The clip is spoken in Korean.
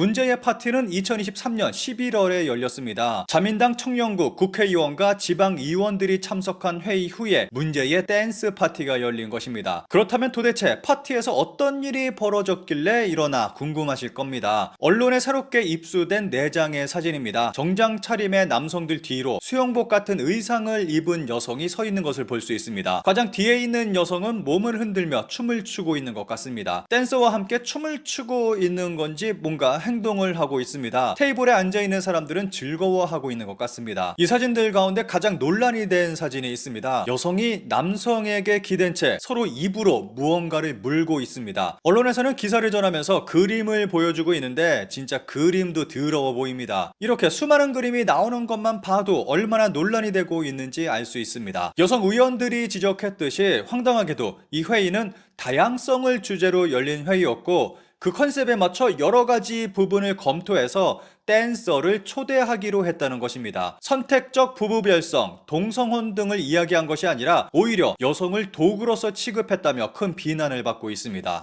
문제의 파티는 2023년 11월에 열렸습니다. 자민당 청년국 국회의원과 지방의원들이 참석한 회의 후에 문제의 댄스 파티가 열린 것입니다. 그렇다면 도대체 파티에서 어떤 일이 벌어졌길래 일어나 궁금하실 겁니다. 언론에 새롭게 입수된 4장의 사진입니다. 정장 차림의 남성들 뒤로 수영복 같은 의상을 입은 여성이 서 있는 것을 볼 수 있습니다. 가장 뒤에 있는 여성은 몸을 흔들며 춤을 추고 있는 것 같습니다. 댄서와 함께 춤을 추고 있는 건지 뭔가 행동을 하고 있습니다. 테이블에 앉아 있는 사람들은 즐거워하고 있는 것 같습니다. 이 사진들 가운데 가장 논란이 된 사진이 있습니다. 여성이 남성에게 기댄 채 서로 입으로 무언가를 물고 있습니다. 언론에서는 기사를 전하면서 그림을 보여주고 있는데 진짜 그림도 더러워 보입니다. 이렇게 수많은 그림이 나오는 것만 봐도 얼마나 논란이 되고 있는지 알 수 있습니다. 여성 의원들이 지적했듯이 황당하게도 이 회의는 다양성을 주제로 열린 회의였고 그 컨셉에 맞춰 여러 가지 부분을 검토해서 댄서를 초대하기로 했다는 것입니다. 선택적 부부별성, 동성혼 등을 이야기한 것이 아니라 오히려 여성을 도구로서 취급했다며 큰 비난을 받고 있습니다.